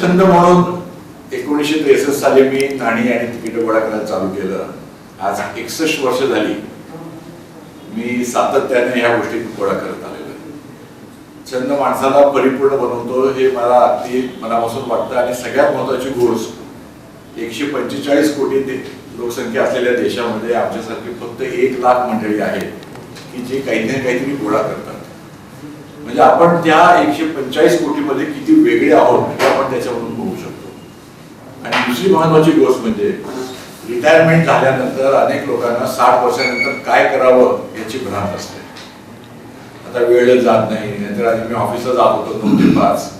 छंद म्हणून एकोणीसशे त्रेसष्ट साली मी नाणी आणि तिकीट गोळा करायला चालू केलं आज एकसष्ट वर्ष झाली मी सातत्याने ह्या गोष्टी गोळा करत आलेलो आहे. छंद माणसाला परिपूर्ण बनवतो हे मला अगदी मनापासून वाटतं आणि सगळ्यात महत्वाची गोष्ट एकशे पंचेचाळीस कोटी दे- लोकसंख्या असलेल्या देशामध्ये आमच्यासारखी फक्त एक लाख मंडळी आहेत की जे काही ना काहीतरी गोळा करतात म्हणजे आपण त्या एकशे पंचाळीस कोटीमध्ये किती वेगळे आहोत हे आपण त्याच्यावरून बघू शकतो. आणि दुसरी महत्वाची गोष्ट म्हणजे रिटायरमेंट झाल्यानंतर अनेक लोकांना साठ वर्षानंतर काय करावं याची भ्रांत असते. आता वेळ जात नाही नाहीतर आधी मी ऑफिसला जात होतो दोन ते पाच.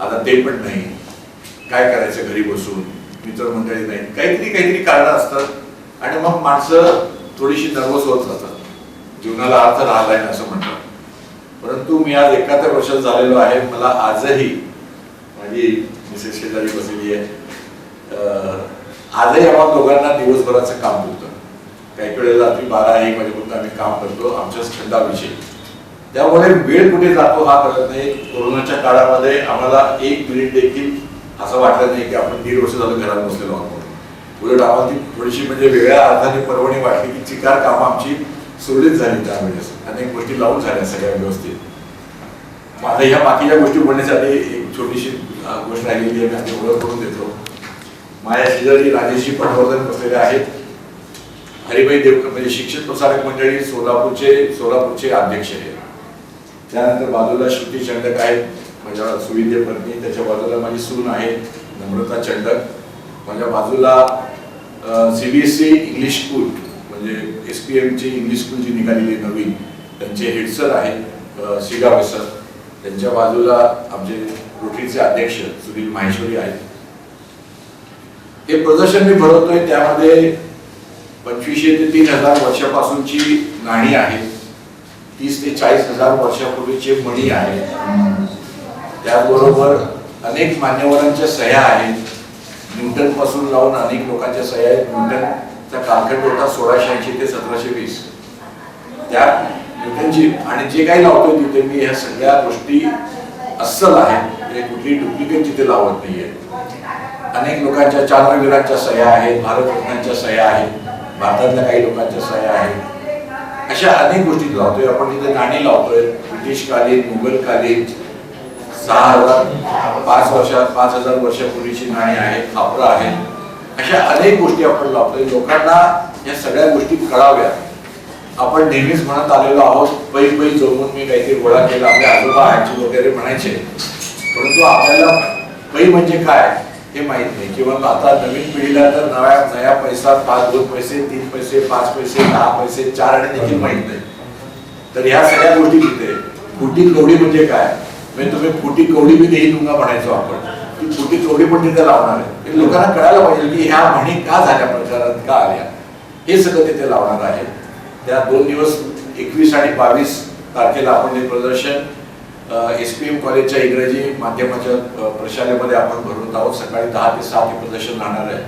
आता ते पण नाही. काय करायचं घरी बसून? मित्रमंडळी नाही. काहीतरी काहीतरी कारण असतात. आणि मग माणसं थोडीशी नर्वस होत जातात. जीवनाला अर्थ राहिलाय ना असं म्हणतात. परंतु मी आज एकाहत्तर वर्षात झालेलो आहे. मला आजही माझी मिसेस शेजारी बसलेली आहे. आजही आम्हाला दोघांना दिवसभराचं काम होतं. काही वेळेला रात्री बारा एक वाजेपर्यंत आम्ही काम करतो आमच्या छंदाविषयी. त्यामुळे वेळ कुठे जातो हा कळत नाही. कोरोनाच्या काळामध्ये आम्हाला एक मिनिट देखील असं वाटलं नाही की आपण दीड वर्ष झालं घरात बसलेलो आहोत. उलट आम्हाला ती थोडीशी म्हणजे वेगळ्या अर्थाने परवणी वाटली की चिकार कामं आमची सुरळीत झाली त्यावेळेस अनेक गोष्टी लावून झाल्या सगळ्या व्यवस्थित. माझा ह्या बाकीच्या गोष्टी बोलण्यासाठी एक छोटीशी गोष्ट राहिलेली आहे मी ओळख करून देतो. माझ्या शेजारी राजेशी पटवर्धन बसलेले आहेत. हरिभाई देवकर म्हणजे शिक्षक प्रसारक मंडळी सोलापूरचे सोलापूरचे अध्यक्ष आहेत. त्यानंतर बाजूला श्रुती चंडक आहेत. माझ्या सुविद्य पत्नी त्याच्या बाजूला माझी सून आहे नम्रता चंडक. माझ्या बाजूला सीबीएसई इंग्लिश स्कूल. म्हणजे एस पी एमची इंग्लिश स्कूल जी निघालेली नवीन त्यांचे हेडसर आहेत सिगावे सर त्यांच्या बाजूला आमचे रोटरीचे अध्यक्ष सुनील माहेश्वरी आहेत. हे प्रदर्शन मी भरवतोय त्यामध्ये पंचवीसशे ते तीन हजार वर्षापासूनची नाणी आहेत. तीस ते चाळीस हजार वर्षापूर्वीचे मणी आहेत. त्याचबरोबर अनेक मान्यवरांच्या सह्या आहेत. न्यूटनपासून लावून अनेक लोकांच्या सह्या आहेत. न्यूटनचा कालखंड होता सोळाशे ऐंशी ते सतराशे वीस. त्या न्यूटनची आणि जे काही लावतोय तिथे मी ह्या सगळ्या गोष्टी अस्सल आहेत. म्हणजे कुठली डुप्लिकेट तिथे लावत नाहीये. अनेक लोकांच्या चांद्रवीरांच्या सह्या आहेत भारतरत्नांच्या सह्या आहेत भारतातल्या काही लोकांच्या सह्या आहेत. अशा अनेक गोष्टी लावतोय. आपण तिथे नाणी लावतोय ब्रिटिशकालीन मुघलकालीन सहा हजार पाच वर्षात पाच हजार वर्षापूर्वीची नाणी आहेत खापरं आहेत. अशा अनेक गोष्टी आपण लावतोय लोकांना या सगळ्या गोष्टी कळाव्या. आपण नेहमीच म्हणत आलेलो आहोत पै पै जमून मी काहीतरी गोळा केला आपले आजोबा आजी वगैरे म्हणायचे. परंतु आपल्याला पै म्हणजे काय हे माहीत नाही. किंवा आता नवीन पिढीला तर नव्या नया पैसा पाच दोन पैसे तीन पैसे पाच पैसे दहा पैसे चार आणि देखील माहीत नाही. तर ह्या सगळ्या गोष्टी तिथे. फुटी कवडी म्हणजे काय? म्हणजे तुम्ही फुटी कवडी बी देईल दुंगा म्हणायचो आपण. ती छोटी कवडी पण तिथे लावणार आहे. हे लोकांना कळायला पाहिजे की ह्या म्हणी का झाल्या प्रचारात का आल्या. हे सगळं तिथे लावणार आहे. त्या दोन दिवस एकवीस आणि बावीस तारखेला आपण हे प्रदर्शन एस पी एम कॉलेजच्या इंग्रजी माध्यमाच्या प्रशालेमध्ये आपण भरवत आहोत. सकाळी दहा ते सात हे प्रदर्शन राहणार आहे.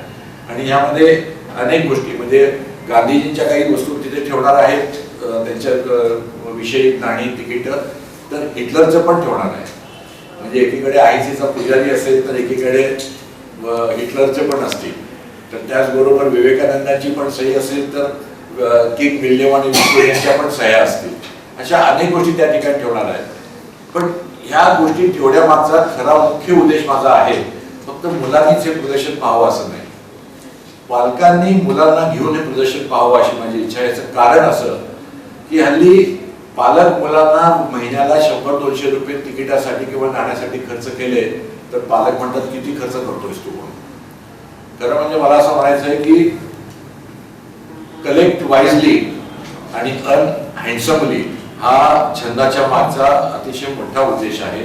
आणि यामध्ये अनेक गोष्टी म्हणजे गांधीजींच्या काही वस्तू तिथे ठेवणार आहेत. त्यांच्या विषयी नाणी तिकीट तर हिटलरचं पण ठेवणार आहे. म्हणजे एकीकडे आयसीचा पुजारी असेल तर एकीकडे हिटलरचे पण असतील. तर त्याचबरोबर विवेकानंदांची पण सही असेल तर किंग विल्यम आणि विक्टोरिया यांच्या पण सह्या असतील. अशा अनेक गोष्टी त्या ठिकाणी ठेवणार आहेत. पण ह्या गोष्टी ठेवण्यामागचा खरा मुख्य उद्देश माझा आहे. फक्त मुलांनीच हे प्रदर्शन पाहावं असं नाही. पालकांनी मुलांना घेऊन हे प्रदर्शन पाहावं अशी माझी इच्छा याचं कारण असं की हल्ली पालक मुलांना महिन्याला शंभर दोनशे रुपये तिकिटासाठी किंवा नाण्यासाठी खर्च केले तर पालक म्हणतात किती खर्च करतोयस तू म्हणून? खरं म्हणजे मला असं म्हणायचं आहे की कलेक्ट वाईजली आणि अन हँडसमली हा छंदाच्या मागचा अतिशय मोठा उद्देश आहे.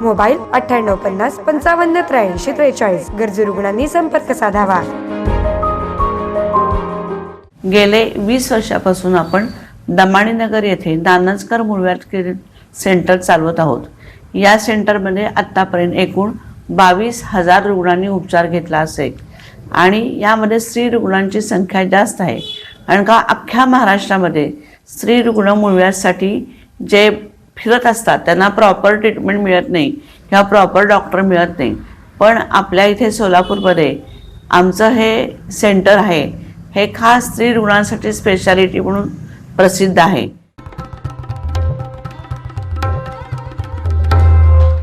मोबाईल अठ्ठ्याण्णव पन्नास पंचावन्न त्र्याऐंशी त्रेचाळीस. गरजू रुग्णांनी संपर्क साधावा. गेले वीस वर्षापासून आपण दमाणीनगर येथे दानसकर मुळव्याध सेंटर चालवत आहोत. या सेंटरमध्ये आत्तापर्यंत एकूण बावीस हजार रुग्णांनी उपचार घेतला असेल. आणि यामध्ये स्त्री रुग्णांची संख्या जास्त आहे. कारण का अख्ख्या महाराष्ट्रामध्ये स्त्री रुग्ण मुळव्यासाठी जे फिरत असतात. त्यांना प्रॉपर ट्रीटमेंट मिळत नाही किंवा प्रॉपर डॉक्टर मिळत नाही. पण आपल्या इथे सोलापूरमध्ये आमचं हे सेंटर आहे. हे खास स्त्री रुग्णांसाठी स्पेशालिटी म्हणून प्रसिद्ध आहे.